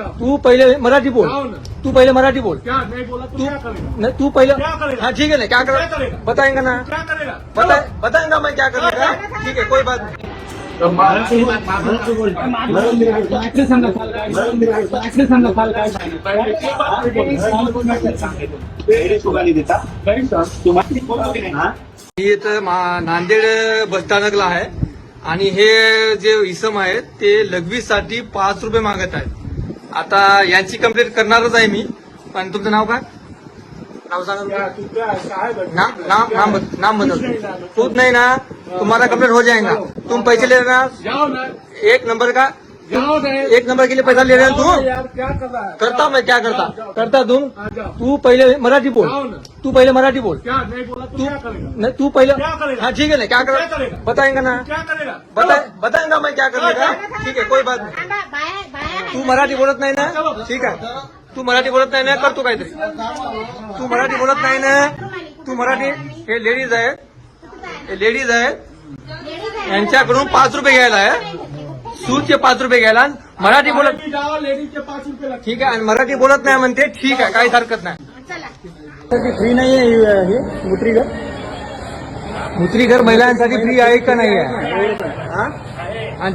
तू पहिले मराठी बोल। तू पहिले मराठी बोल. क्या नहीं बोला तो तू पहले? हाँ ठीक है ना क्या कर करेगा? बताएंगे ना. बता बताएंगा मैं क्या करेगा? ठीक है कोई बात नहीं. मी इथं मा- नांदेड बसस्थानकला आहे. आणि हे जे इसम आहेत ते लघवीसाठी पाच रुपये मागत आहेत. आता यांची कंप्लेंट करणारच आहे मी. पण तुमचं नाव काय? नाव सांगा. तू है? नाम नाम नाम बदल खुद नहीं ना तुम्हारा कंप्लेंट हो. जाएगा तुम पैसे ले लेना ना. एक नंबर का? एक नंबर के लिए पैसा ले रहे जाओ तू क्या कर रहा है? करता मैं क्या करता? करता तुम? तू पहले मराठी बोल. तू पहले मराठी बोल. नहीं तो तू क्या करेगा? नहीं तू पहले हाँ ठीक है ना क्या कर करेगा? बताएँगे ना। क्या करेगा? बता बताएँगा मैं क्या करेगा। ठीक है कोई बात नाही। तू मराठी बोलत नाही ना? ठीक आहे. तू मराठी बोलत नाही ना? करतो काहीतरी. तू मराठी बोलत नाही ना? तू मराठी हे लेडीज आहेत. हे लेडीज आहेत. यांच्याकडून पाच रुपये घ्यायला आहे. सूटचे पाच रुपये घ्यायला मराठी बोलत रुपये ठीक आहे. आणि मराठी बोलत नाही म्हणते ठीक आहे. काहीच हरकत नाही. फ्री नाही आहे हे मुत्रीघर. मुत्रीघर महिलांसाठी फ्री आहे का नाही आहे हा? आणि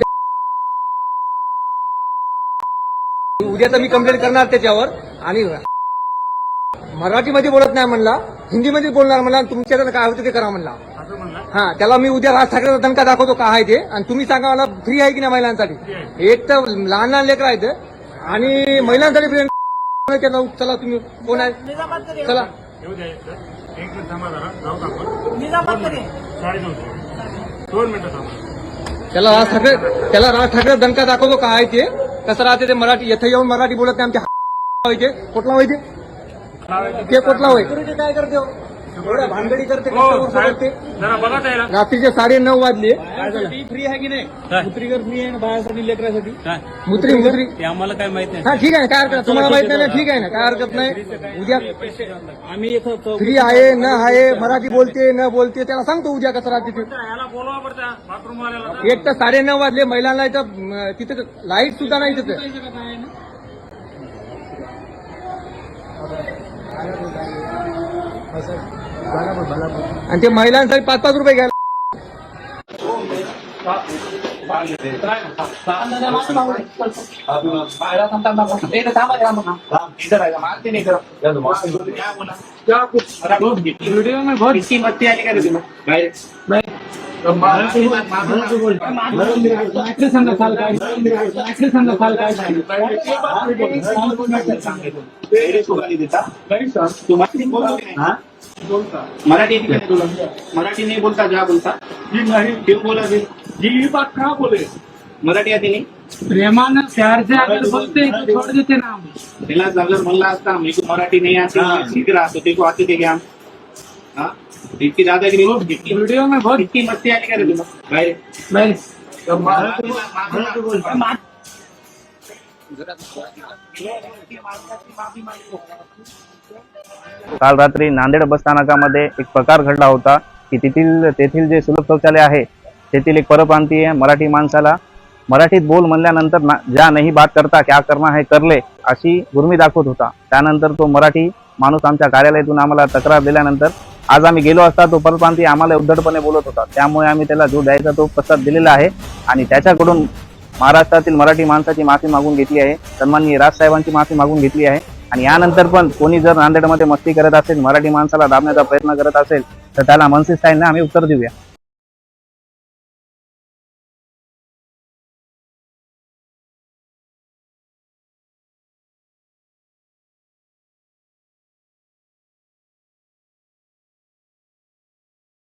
ते- उद्या तर मी कंप्लेंट करणार त्याच्यावर. आणि मराठीमध्ये बोलत नाही म्हणला हिंदीमध्ये बोलणार म्हणला आणि तुमच्याकडे काय होतं ते करा म्हणला. हा त्याला मी उद्या राज ठाकरेचा दणका दाखवतो काय आहे ते. आणि तुम्ही सांगा मला फ्री आहे की नाही महिलांसाठी? एक तर लहान लहान लेकर आहेत. आणि महिलांसाठी फ्री त्याला चला तुम्ही कोण आहे? चला. का त्याला राज ठाकरे त्याला राज ठाकरे दणका दाखवतो काय आहे ते. कसं राहते ते मराठी? येथे येऊन मराठी बोलत नाही आमच्या कुठला होय ते? ते. कुठला होय? काय करते हो? एवढ्या भानगडी करते हो जरा बघा त्याला रात्रीचे साडे नऊ वाजले फ्री आहे की नाही मुत्रीकर फ्री आहे ना बायासाठी लेकरासाठी काय मुत्री मुत्री ते आम्हाला काय माहीत नाही हा ठीक आहे ना काय हरकत नाही. तुम्हाला माहीत नाही ना ठीक आहे ना काय हरकत नाही उद्या आम्ही इथं फ्री आहे न आहे मराठी बोलते न बोलते त्याला सांगतो उद्या कसं राहते ते याला बोलवा पडता बाथरूम वाल्याला एक तर साडे नऊ वाजले महिलांना इथं तिथं लाइट सुद्धा नाही तिथं आणि ते महिलांसाठी पाच पाच रुपये घ्यायला. क्या का मराठी येते का नाही तुला मराठी नाही बोलता ज्या बोलता. जी नहीं क्यों बोला फिर जी ये बात कहाँ बोले? मराठी आती नाही प्रेमानं प्यार से अगर बोलते तो छोड़ देते ना हम त्याला म्हणला असता मी मराठी नाही आती मैं सीख राहतो ते को आते ते हा? इतकी ज्यादा की नाही इतकी वीडियो में बहुत इतकी मस्ती आली का रे तुला? बाहेर. भाई काल रात्री नांदेड बसस्थानकामध्ये एक प्रकार घडला होता की तेथील तेथील जे सुलभ शौचालय आहे तेथील एक परप्रांतीय मराठी माणसाला मराठीत बोल म्हणल्यानंतर ना ज्या नाही बात करता क्या करना हे करले अशी गुर्मी दाखवत होता. त्यानंतर तो मराठी माणूस आमच्या कार्यालयातून आम्हाला तक्रार दिल्यानंतर आज आम्ही गेलो असता तो परप्रांतीय आम्हाला उद्धटपणे बोलत होता. त्यामुळे आम्ही त्याला जो द्यायचा तो प्रस्ताव दिलेला आहे आणि त्याच्याकडून महाराष्ट्रातील मराठी माणसाची माफी मागून घेतली आहे. सन्माननीय राजसाहेबांची माफी मागून घेतली आहे. आणि यानंतर पण कोणी जर नांदेडमध्ये मस्ती करत असेल मराठी माणसाला दाबण्याचा प्रयत्न करत असेल तर त्याला मनसे स्टाईलने आम्ही उत्तर देऊया.